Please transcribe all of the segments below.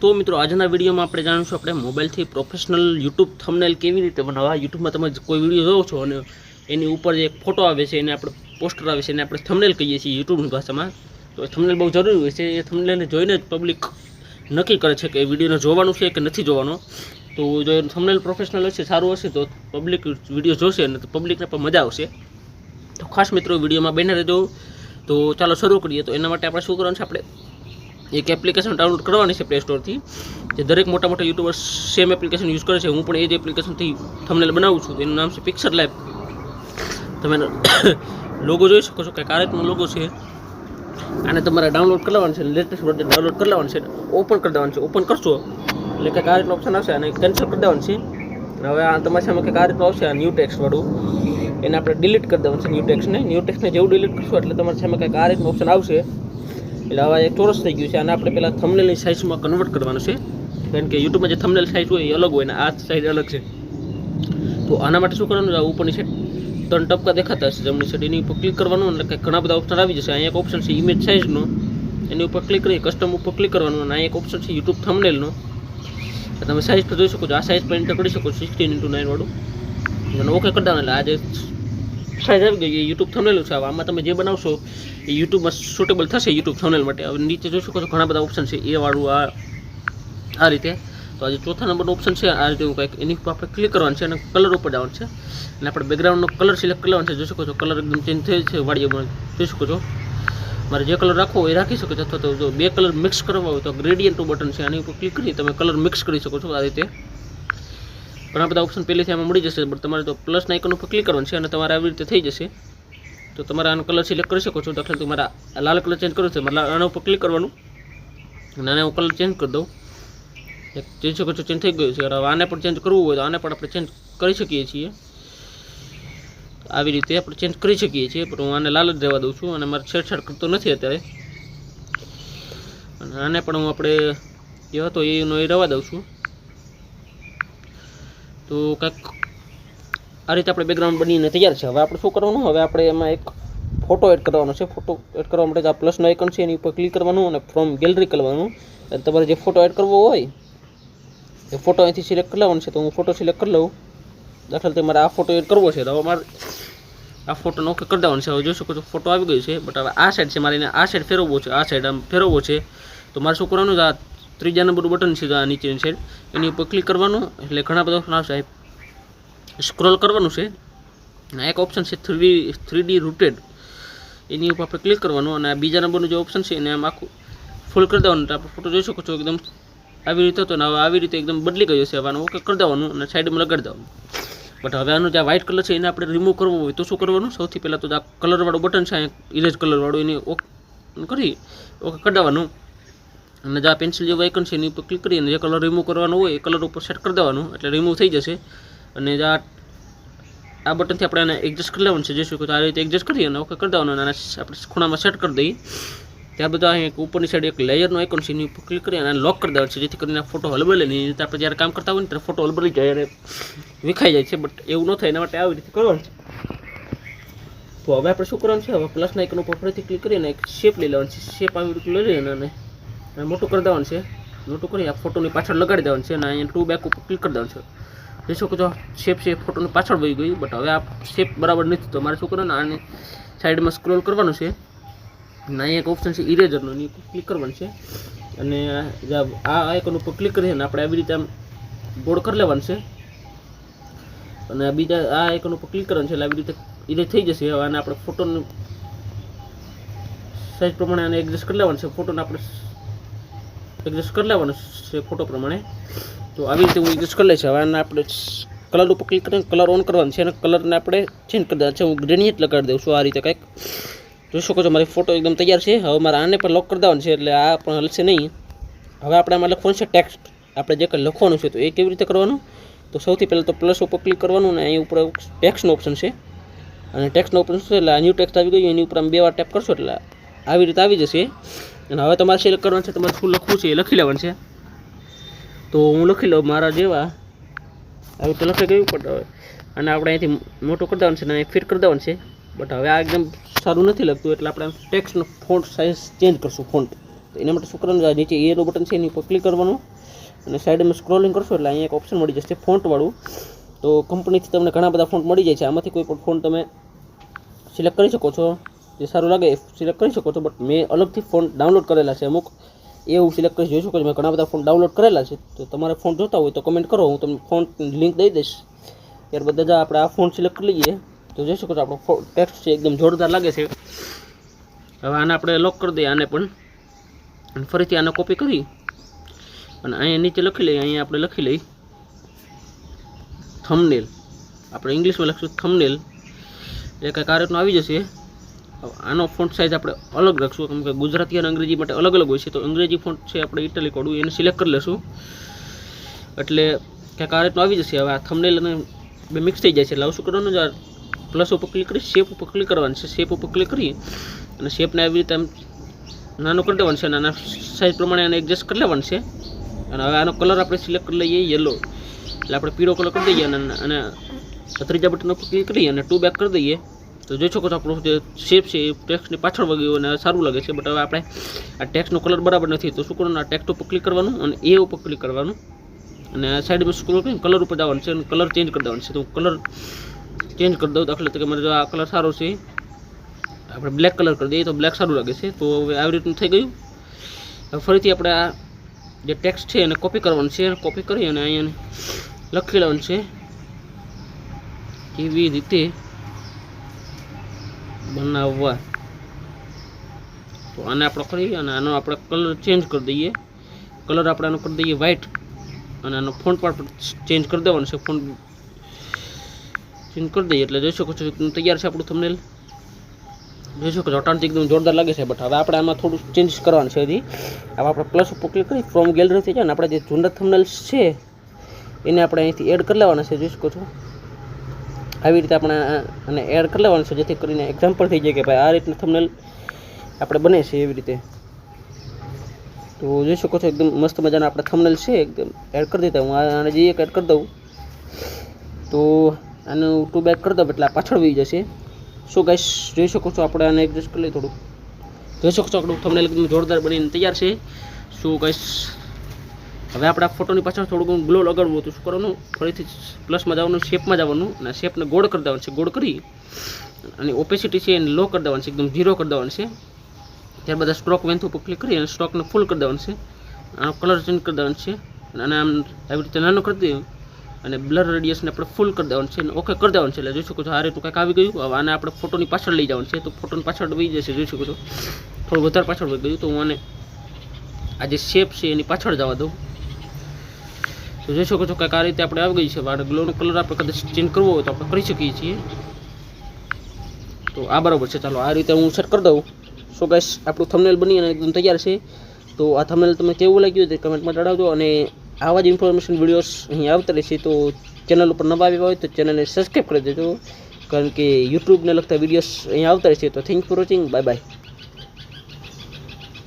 તો મિત્રો, આજના વિડીયોમાં આપણે જાણીશું આપણે મોબાઈલથી પ્રોફેશનલ યુટ્યુબ થંબનેલ કેવી રીતે બનાવવા. યુટ્યુબમાં તમે કોઈ વીડિયો જોવો છો અને એની ઉપર જે ફોટો આવે છે, એને આપણે પોસ્ટર આવે છે, એને આપણે થંબનેલ કહીએ છીએ યુટ્યુબની ભાષામાં. તો એ થંબનેલ બહુ જરૂરી હોય છે. એ થંબનેલને જોઈને જ પબ્લિક નક્કી કરે છે કે વિડીયોને જોવાનું છે કે નથી જોવાનો. તો જો થંબનેલ પ્રોફેશનલ હશે, સારું હશે, તો પબ્લિક વીડિયો જોશે અને તો પબ્લિકને પણ મજા આવશે. તો ખાસ મિત્રો, વિડીયોમાં બેને રહેજો. તો ચાલો શરૂ કરીએ. તો એના માટે આપણે શું કરવાનું છે આપણે? એક એપ્લિકેશન ડાઉનલોડ કરવાની છે પ્લે સ્ટોરથી જે દરેક મોટા મોટા યુટ્યુબર્સ સેમ એપ્લિકેશન યુઝ કરે છે. હું પણ એ જ એપ્લિકેશનથી થંબનેલ બનાવું છું. એનું નામ છે પિક્ચર લેબ તમે લોગો જોઈ શકો છો. કે કાર્યક્રમનો લોગો છે. આને તમારે ડાઉનલોડ કરી લેવાનું છે. લેટેસ્ટ વર્ઝન ડાઉનલોડ કરી લેવાનું છે. ઓપન કરી દેવાનું છે. ઓપન કરશો એટલે કે કાર્યક્રમ ઓપ્શન આવશે અને કેન્સલ કરી દેવાનું છે. હવે આ તમારી સામે કે કાર્યક્રમ આવશે, આ ન્યૂ ટેક્સવાળું એને આપણે ડિલીટ કરી દેવાનું છે ન્યૂ ટેક્સને ન્યૂ ટેક્સને જેવું ડિલીટ કરશો એટલે તમારી સામે કંઈક આ રીતનું ઓપ્શન આવશે. એટલે આવા એક ચોરસ થઈ ગયું છે. અને આપણે પહેલાં થંબનેલની સાઇઝમાં કન્વર્ટ કરવાનું છે. કારણ કે યુટ્યુબમાં જે થંબનેલ સાઇઝ હોય એ અલગ હોય ને આ સાઇઝ અલગ છે. તો આના માટે શું કરવાનું ઉપરની સાઈડ ત્રણ ટપકા દેખાતા હશે. જમણી સાઈડ એની ઉપર ક્લિક કરવાનું એટલે કે ઘણા બધા ઓપ્શન આવી જશે. અહીંયા એક ઓપ્શન છે ઇમેજ સાઇઝનો એની ઉપર ક્લિક કરી કસ્ટમ ઉપર ક્લિક કરવાનું અને અહીંયા એક ઓપ્શન છે યુટ્યુબ થંબનેલનો તમે સાઇઝ જોઈ શકો છો. આ સાઇઝ પર એન્ટર કરી શકો છો સિક્સટીન ઇન્ટુ નાઇન વાળું. અને ઓકે કરતા એટલે આ જે સાઇઝ આવી ગઈ યુટ્યુબ થંબનેલ છે. આમાં તમે જે બનાવશો એ યુટ્યુબમાં સુટેબલ થશે યુટ્યુબ થંબનેલ માટે. હવે નીચે જોઈ શકો ઘણા બધા ઓપ્શન છે. એ વાળું આ આ રીતે. તો આજે ચોથા નંબરનો ઓપ્શન છે. આ રીતે કંઈક એની ઉપર આપણે ક્લિક કરવાનું છે અને કલર ઉપર જવાનું છે. અને આપણે બેકગ્રાઉન્ડનો કલર સિલેક્ટ કરવાનો છે. જોઈ શકો છો કલર એકદમ ચેન્જ થયેલ છે. વાડીઓમાં જોઈ શકો છો. મારે જે કલર રાખવો એ રાખી શકો છો. અથવા તો જો બે કલર મિક્સ કરવા હોય તો ગ્રેડિયન્ટ બટન છે. આની ઉપર ક્લિક કરી તમે કલર મિક્સ કરી શકો છો આ રીતે. ઘણા બધા ઓપ્શન પહેલેથી આમાં મળી જશે બટ તમારે તો પ્લસના આઇકન ઉપર ક્લિક કરવાનું છે અને તમારે આવી રીતે થઈ જશે. તો તમારે આનો કલર સિલેક્ટ કરી શકો છો. દાખલા તમારા મારા લાલ કલર ચેન્જ કરવો છે, મારે આના ઉપર ક્લિક કરવાનું. અને આને હું કલર ચેન્જ કરી દઉં. એક જોઈ શકો છો ચેન્જ થઈ ગયું છે. હવે આને પણ ચેન્જ કરવું હોય તો આને પણ આપણે ચેન્જ કરી શકીએ છીએ. આવી રીતે આપણે ચેન્જ કરી શકીએ છીએ, પણ હું આને લાલ જ રહેવા દઉં છું અને મારે છેડછાડ કરતો નથી અત્યારે. અને આને પણ હું આપણે જે હતો એનો એ રહેવા દઉં છું. તો કંઈક આ રીતે આપણે બેકગ્રાઉન્ડ બનીને તૈયાર છે. હવે આપણે શું કરવાનું? હવે આપણે એમાં એક ફોટો એડ કરવાનો છે. ફોટો એડ કરવા માટે આ પ્લસનો આઇકન છે, એની ઉપર ક્લિક કરવાનું અને ફ્રોમ ગેલેરી કરવાનું. અને તમારે જે ફોટો એડ કરવો હોય, એ ફોટો અહીંથી સિલેક્ટ કરી લેવાનો છે. તો હું ફોટો સિલેક્ટ કરી લઉં. દાખલા તરીકે મારે આ ફોટો એડ કરવો છે. તો હવે મારે આ ફોટોનો ઓકે કરી દેવાનો છે. હવે જોઈ શકો છો ફોટો આવી ગયો છે. બટ હવે આ સાઈડ છે. મારે એને આ સાઈડ ફેરવવો છે. આ સાઈડ આમ ફેરવવો છે. તો મારે શું કરવાનું આ ત્રીજા નંબરનું બટન છે આ નીચેની સાઈડ એની ઉપર ક્લિક કરવાનું, એટલે ઘણા બધા ઓપ્શન આવશે. સ્ક્રોલ કરવાનું છે. એક ઓપ્શન છે થ્રી થ્રી ડી રૂટેડ એની ઉપર આપણે ક્લિક કરવાનું અને આ બીજા નંબરનું જે ઓપ્શન છે એને આમ આખું ફૂલ કરી દેવાનું. આપણે ફોટો જોઈ શકો છો એકદમ આવી રીતે હતો ને હવે આવી રીતે એકદમ બદલી ગયો છે. હવે ઓકે કરી દેવાનું અને સાઈડમાં લગાડી દેવાનું. બટ હવે આનું જે વ્હાઇટ કલર છે એને આપણે રિમૂવ કરવો હોય તો શું કરવાનું? સૌથી પહેલાં તો આ કલરવાળું બટન છે ઇરેજ કલરવાળું એને ઓકે કરી ઓકે કરી દેવાનું. અને જે આ પેન્સિલ જે આઇકન છે, એની ઉપર ક્લિક કરીને જે કલર રિમૂવ કરવાનો હોય, એ કલર ઉપર સેટ કરી દેવાનું, એટલે રિમૂવ થઈ જશે. અને જે આ આ બટનથી આપણે એને એડજસ્ટ કરી લેવાનું છે જે શું આ રીતે એડજસ્ટ કરી અને ઓકે કરી દેવાનું અને આપણે ખૂણામાં સેટ કરી દઈએ. ત્યાર બધા અહીં ઉપરની સાઈડ એક લેયરનો આઇકન છે, એની ઉપર ક્લિક કરી અને લોક કરી દેવાનું છે, જેથી કરીને ફોટો હલબલે નહીં. આપણે જ્યારે કામ કરતા હોય ને, ત્યારે ફોટો હલબલી જાય અને વિખાઈ જાય છે બટ એવું ન થાય, એના માટે આવી રીતે કરવાનું છે. તો હવે આપણે શું કરવાનું છે? હવે પ્લસના આઇકન ઉપર ફરીથી ક્લિક કરીને એક શેપ લઈ લેવાનું છે શેપ આવી રીતે લઈ લઈને અને અને મોટું કરી દેવાનું છે. મોટું કરી, આ ફોટોની પાછળ લગાડી દેવાનું છે અને અહીંયા ટુ બેક ઉપર ક્લિક કરી દેવાનું છે. જોઈ શકો છો શેપ છે ફોટોની પાછળ વહી ગઈ બટ હવે આ શેપ બરાબર નથી તો મારે શું કરવાનું આને સાઈડમાં સ્ક્રોલ કરવાનું છે. અને અહીંયા એક ઓપ્શન છે ઇરેઝરનો ક્લિક કરવાનું છે. અને આ આઇકન ઉપર ક્લિક કરીને આપણે આવી રીતે આમ ગોળ કરી લેવાનું છે. અને બીજા આ આઇકન ઉપર ક્લિક કરવાનું છે એટલે આવી રીતે ઇરેજ થઈ જશે. હવે આને આપણે ફોટોનું સાઈઝ પ્રમાણે આને એડજસ્ટ કરી લેવાનું છે. ફોટોને આપણે એડજસ્ટ કરી લેવાનું છે ફોટો પ્રમાણે. તો આવી રીતે હું એડજસ્ટ કરી લઈશ. હવે આને આપણે કલર ઉપર ક્લિક કરીને કલર ઓન કરવાનું છે અને કલરને આપણે ચેન્જ કરી દેવાનું છે. હું ગ્રેનિયટ લગાડી દઉં છું આ રીતે કંઈક. જોઈ શકો છો મારી ફોટો એકદમ તૈયાર છે. હવે મારે આને પણ લોક કરી દેવાનું છે એટલે આ પણ હલશે નહીં. હવે આપણે આમાં લખવાનું છે ટેક્સ્ટ આપણે જે કંઈ લખવાનું છે તો એ કેવી રીતે કરવાનું? તો સૌથી પહેલાં તો પ્લસ ઉપર ક્લિક કરવાનું ને અહીં ઉપર ટેક્સ્ટનો ઓપ્શન છે. અને ટેક્સ્ટનો ઓપ્શન છે? એટલે આ ન્યૂ ટેક્સ્ટ આવી ગયું એની ઉપર આમ બે વાર ટેપ કરશો એટલે આવી રીતે આવી જશે. અને હવે તમારે સિલેક્ટ કરવાનું છે, તમારે શું લખવું છે એ લખી લેવાનું છે. તો હું લખી લઉં મારા જેવા. આવી રીતે લખી ગયું, પણ હવે અને આપણે અહીંથી મોટું કરી દેવાનું છે અને ફિટ કરી દેવાનું છે. બટ હવે આ એકદમ સારું નથી લગતું, એટલે આપણે ટેક્સ્ટનો ફોન્ટ સાઇઝ ચેન્જ કરશું ફોન્ટ તો એના માટે શું નીચે એરો બટન છે, એની ઉપર ક્લિક કરવાનું. અને સાઈડમાં સ્ક્રોલિંગ કરશો, એટલે અહીંયા એક ઓપ્શન મળી જશે ફોન્ટવાળું તો કંપનીથી તમને ઘણા બધા ફોન્ટ મળી જાય છે. આમાંથી કોઈ પણ ફોન્ટ તમે સિલેક્ટ કરી શકો છો. જે સારું લાગે એ સિલેક્ટ કરી શકો છો બટ મેં અલગથી ફોન ડાઉનલોડ કરેલા છે અમુક. એ હું સિલેક્ટ કરી જોઈ શકો છો. મેં ઘણા બધા ફોન ડાઉનલોડ કરેલા છે. તો તમારે ફોન જોતા હોય તો કમેન્ટ કરો. હું તમને ફોન લિંક દઈ દઈશ. ત્યારબાદ બધા આપણે આ ફોન સિલેક્ટ કરી લઈએ. તો જોઈ શકો છો, આપણો ટેક્સ્ટ છે એકદમ જોરદાર લાગે છે. હવે આને આપણે લોક કરી દઈએ, આને પણ. અને ફરીથી આને કોપી કરી. અને અહીંયા નીચે લખી લઈએ, અહીંયા આપણે લખી લઈએ. થમનેલ આપણે ઇંગ્લિશમાં લખશું થમનેલ એ કંઈક આ રીતનું આવી જશે. આનો ફોન્ટ સાઇઝ આપણે અલગ રાખશું. કેમ કે ગુજરાતી અને અંગ્રેજી માટે અલગ અલગ હોય છે. તો અંગ્રેજી ફોન્ટ છે આપણે ઇટાલિક વાળું એને સિલેક્ટ કરી લેશું. એટલે ક્યાંક આ રીતનું આવી જશે. હવે આ થમનેલ અને બે મિક્સ થઈ જાય છે. એટલે શું કરવાનું જ પ્લસ ઉપર ક્લિક કરી શેપ ઉપર ક્લિક કરવાનું છે. શેપ ઉપર ક્લિક કરી અને શેપને આવી રીતે આમ નાનું કરી દેવાનું છે. અને આના સાઇઝ પ્રમાણે એને એડજસ્ટ કરી લેવાનું છે. અને હવે આનો કલર આપણે સિલેક્ટ કરી લઈએ યલો એટલે આપણે પીળો કલર કરી દઈએ અને અને ત્રીજા બટન ઉપર ક્લિક કરી અને ટુ બેક કરી દઈએ. તો જોઈ શકો છો આપણું જે શેપ છે એ ટેક્સની પાછળ વગ્યું અને સારું લાગે છે. બટ હવે આપણે આ ટેક્સનો કલર બરાબર નથી, તો શું કરવાનું? આ ટેક્સ ઉપર ક્લિક કરવાનું અને એ ઉપર ક્લિક કરવાનું. અને સાઈડમાં સ્ક્રોલ કરીને કલર ઉપર જવાનું છે અને કલર ચેન્જ કરી દેવાનું છે. તો કલર ચેન્જ કરી દઉં દાખલા તરીકે મારે જો આ કલર સારો છે, આપણે બ્લેક કલર કરી દઈએ તો બ્લેક સારું લાગે છે. તો હવે આવી રીતનું થઈ ગયું. હવે ફરીથી આપણે આ જે ટેક્સ છે એને કોપી કરવાનું છે. કોપી કરી અને અહીંયા લખી લેવાનું છે. કેવી રીતે બનાવવા. તો આને આપણે કરી અને આનો આપણે કલર ચેન્જ કરી દઈએ. કલર આપણે આનો કરી દઈએ વ્હાઇટ અને આનો ફોન્ટ પણ ચેન્જ કરી દેવાનો છે. ફોન્ટ ચેન્જ કરી દઈએ એટલે જોઈ શકો છો તૈયાર છે આપણું થંબનેલ જોઈ શકો છો અટાણથી એકદમ જોરદાર લાગે છે બટ હવે આપણે આમાં થોડું ચેન્જ કરવાનું છે હજી. હવે આપણે પ્લસ ઉપર ક્લિક કરી ફ્રોમ ગેલેરીથી છે ને, આપણે જે જૂના થંબનેલ્સ છે, એને આપણે અહીંથી એડ કરી લેવાના છે, જોઈ શકો છો. આવી રીતે આપણે અને એડ કરી લેવાનું છે, જેથી કરીને એક્ઝામ્પલ થઈ જાય કે ભાઈ આ રીતના થમનેલ આપણે બને છે એવી રીતે. તો જોઈ શકો છો, એકદમ મસ્ત મજાના આપણે થમનેલ છે, એકદમ એડ કરી દેતા. હું આને જે એક એડ કરી દઉં, તો આનું ટુ બેક કરી દઉં, એટલે આ પાછળ વહી જશે. સો ગાઈસ જોઈ શકો છો, આપણે આને એડજસ્ટ કરી લઈએ થોડું જોઈ શકો છો, આપણું થમનેલ એકદમ જોરદાર બનીને તૈયાર છે. સો ગાઈસ હવે આપણે આ ફોટોની પાછળ થોડું ઘણું ગ્લો લગાડવું હતું. શું કરવાનું? ફરીથી પ્લસમાં જવાનું શેપમાં જવાનું અને શેપને ગોળ કરી દેવાનું છે. ગોળ કરી અને ઓપેસિટી છે એને લો કરી દેવાનું છે. એકદમ ઝીરો કરી દેવાનું છે. ત્યારબાદ સ્ટ્રોક વેન્થ ઉપર ક્લિક કરી અને સ્ટ્રોકને ફૂલ કરી દેવાનું છે. આનો કલર ચેન્જ કરી દેવાનું છે. અને આમ આવી રીતે નાનો કરી દઈએ અને બ્લર રેડિયસને આપણે ફૂલ કરી દેવાનું છે ઓકે કરી દેવાનું છે. એટલે જોઈ શકો છો આ રીતનું કંઈક આવી ગયું. હવે આને આપણે ફોટોની પાછળ લઈ જવાનું છે. તો ફોટોની પાછળ વહી જશે. જોઈ શકો છો. થોડું વધારે પાછળ વહી ગયું. તો હું આને આ જે શેપ છે એની પાછળ જવા દઉં. તો જોઈ શકો છો કે આ રીતે આપણે આવી ગઈ છે. વાળ ગ્લોનો કલર આપણે કદાચ ચેન્જ કરવો હોય તો આપણે કરી શકીએ છીએ. તો આ બરાબર છે. ચાલો આ રીતે હું સેટ કરી દઉં. સો ગાઈસ આપણું થમનેલ બની અને એકદમ તૈયાર છે. તો આ થમનેલ તમને કેવું લાગ્યું તે કમેન્ટમાં જણાવજો અને આવા જ ઇન્ફોર્મેશન વિડીયોઝ અહીં આવતા રહેશે તો ચેનલ ઉપર નવા આવ્યા હોય તો ચેનલને સબસ્ક્રાઈબ કરી દેજો. કારણ કે યુટ્યુબને લગતા વિડીયોઝ અહીં આવતા રહેશે. તો thank for watching bye bye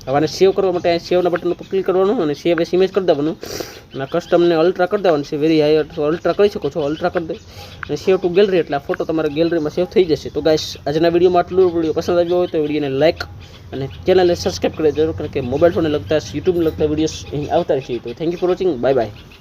હવે સેવ કરવા માટે સેવના બટન ઉપર ક્લિક કરવાનું અને સેવ એસ ઇમેજ કરી દેવાનું. અને કસ્ટમને અલ્ટ્રા કરી દેવાનું. છે વેરી હાઈ અલ્ટ્રા કરી શકો છો અલ્ટ્રા કરી દે. અને સેવ ટુ ગેલેરી એટલે આ ફોટો તમારા ગેલેરીમાં સેવ થઈ જશે. તો ગાઈસ આજના વિડીયોમાં આટલું. વીડિયો પસંદ આવ્યો હોય તો વિડીયોને લાઇક અને ચેનલને સબસ્ક્રાઈબ કરી દેજો, કારણ કે મોબાઈલ ફોનને લગતા યુટ્યુબને લગતા વિડીયોઝ અહીં આવતા રહેશે તો thank you for watching bye bye